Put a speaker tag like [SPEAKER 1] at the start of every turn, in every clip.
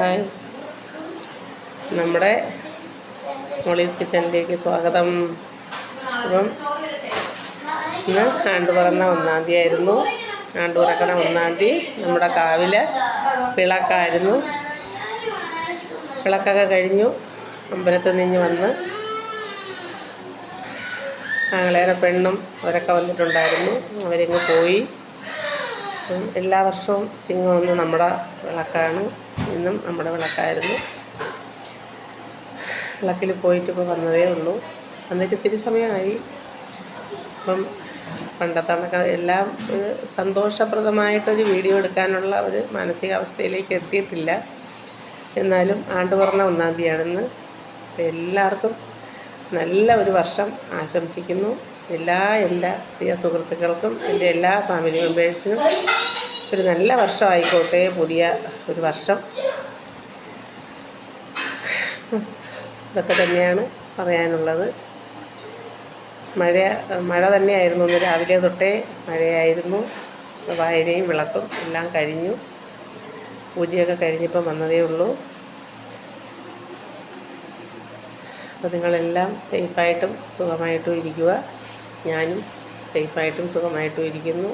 [SPEAKER 1] Hi. നമ്മുടെ Molly's കിച്ചണിലേക്ക് സ്വാഗതം. അപ്പം ഇന്ന് ആണ്ട് തുറന്ന ഒന്നാം തീയതി ആയിരുന്നു ആണ്ട് തുറക്കണ ഒന്നാം തീയതി നമ്മുടെ കാവിലെ വിളക്കായിരുന്നു. വിളക്കൊക്കെ കഴിഞ്ഞു. അമ്പലത്തിൽ നിന്ന് വന്ന് ഞങ്ങളേറെ പെണ്ണും അവരൊക്കെ വന്നിട്ടുണ്ടായിരുന്നു. അവരിങ്ങ് പോയി. എല്ലാ വർഷവും ചിങ്ങം ഒന്ന് നമ്മുടെ വിളക്കാണ്. ഇന്നും നമ്മുടെ വിളക്കായിരുന്നു. വിളക്കിൽ പോയിട്ട് ഇപ്പോൾ വന്നതേ ഉള്ളൂ. വന്നിട്ട് ഇത്തിരി സമയമായി. അപ്പം പണ്ടത്തെ കണക്ക് എല്ലാം ഒരു സന്തോഷപ്രദമായിട്ടൊരു വീഡിയോ എടുക്കാനുള്ള ഒരു മാനസികാവസ്ഥയിലേക്ക് എത്തിയിട്ടില്ല. എന്നാലും ആണ്ട് പറഞ്ഞ ഒന്നാം തീയതിയാണെന്ന് എല്ലാവർക്കും നല്ല ഒരു വർഷം ആശംസിക്കുന്നു. എല്ലാ എല്ലാ പ്രിയ സുഹൃത്തുക്കൾക്കും എന്റെ എല്ലാ ഫാമിലി മെമ്പേഴ്സിനും ഒരു നല്ല വർഷമായിക്കോട്ടെ പുതിയ ഒരു വർഷം. ഇതൊക്കെ തന്നെയാണ് പറയാനുള്ളത്. മഴ മഴ തന്നെയായിരുന്നു ഇന്ന് രാവിലെ തൊട്ടേ മഴയായിരുന്നു. വായനയും വിളക്കും എല്ലാം കഴിഞ്ഞു. പൂജയൊക്കെ കഴിഞ്ഞപ്പം വന്നതേ ഉള്ളൂ. അപ്പോൾ നിങ്ങളെല്ലാം സേഫായിട്ടും സുഖമായിട്ടും ഇരിക്കുക. ഞാനും സേഫായിട്ടും സുഖമായിട്ടും ഇരിക്കുന്നു.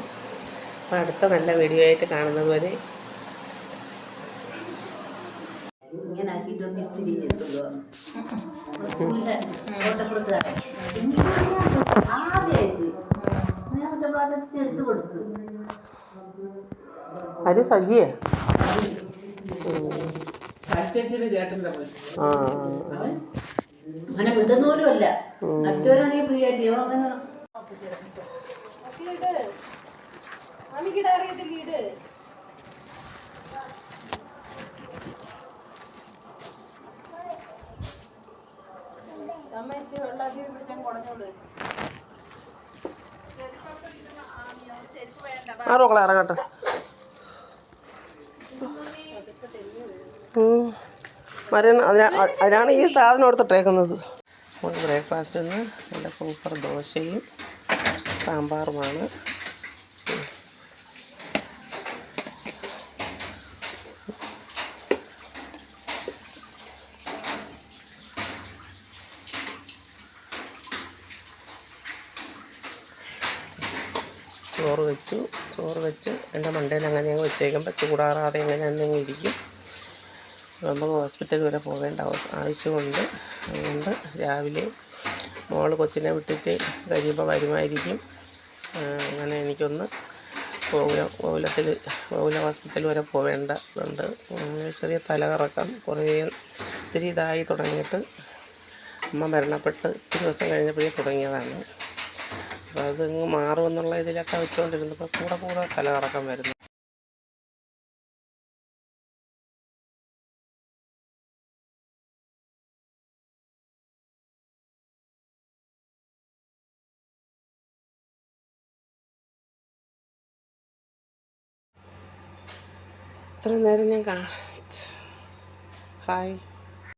[SPEAKER 1] അപ്പോൾ അടുത്ത നല്ല വീഡിയോ ആയിട്ട് കാണുന്നത് വരെ
[SPEAKER 2] ഇങ്ങനെ ഇത്തിരി ആദ്യമായിട്ട് ഞാൻ മറ്റേ എടുത്തു കൊടുത്തു.
[SPEAKER 1] അരി സജിയേ? ആ.
[SPEAKER 2] അങ്ങനെ വിടുന്നോലും അല്ല. മറ്റവരാണെങ്കിൽ ഫ്രീ ആയിട്ട്.
[SPEAKER 1] ഇറങ്ങട്ടെ. മരൻ അതിനാ അതിനാണ് ഈ സാധനം എടുത്തിട്ടേക്കുന്നത്. നമുക്ക് ബ്രേക്ക്ഫാസ്റ്റിന് നല്ല സൂപ്പർ ദോശയും സാമ്പാറുമാണ്. ചോറ് വെച്ചു. ചോറ് വെച്ച് എന്റെ മണ്ടയിൽ അങ്ങനെ അങ്ങ് വെച്ചേക്കുമ്പോൾ ചൂടാറാതെ എങ്ങനെ എന്തെങ്കിലും ഇരിക്കും. നമുക്ക് ഹോസ്പിറ്റൽ വരെ പോകേണ്ട ആവ- ആവശ്യമുണ്ട്. അതുകൊണ്ട് രാവിലെ മോൾ കൊച്ചിനെ വിട്ടിട്ട് കഴിയുമ്പോൾ വരുമായിരിക്കും. അങ്ങനെ എനിക്കൊന്ന് ഗോകുല ഗോകുലത്തിൽ ഗോകുല ഹോസ്പിറ്റൽ വരെ പോവേണ്ടതുണ്ട്. ചെറിയ തലകറക്കം കുറേ ഒത്തിരി ഇതായി തുടങ്ങിയിട്ട് അമ്മ മരണപ്പെട്ട് ഇത്തിരി ദിവസം കഴിഞ്ഞപ്പോഴേ തുടങ്ങിയതാണ്. അപ്പോൾ അതങ്ങ് മാറുമെന്നുള്ള ഇതിലൊക്കെ വെച്ചുകൊണ്ടിരുന്നപ്പോൾ കൂടെ കൂടെ തലകറക്കം വരുന്നു. ഇത്ര നേരം ഞാൻ കാണിച്ചു ഹായ്.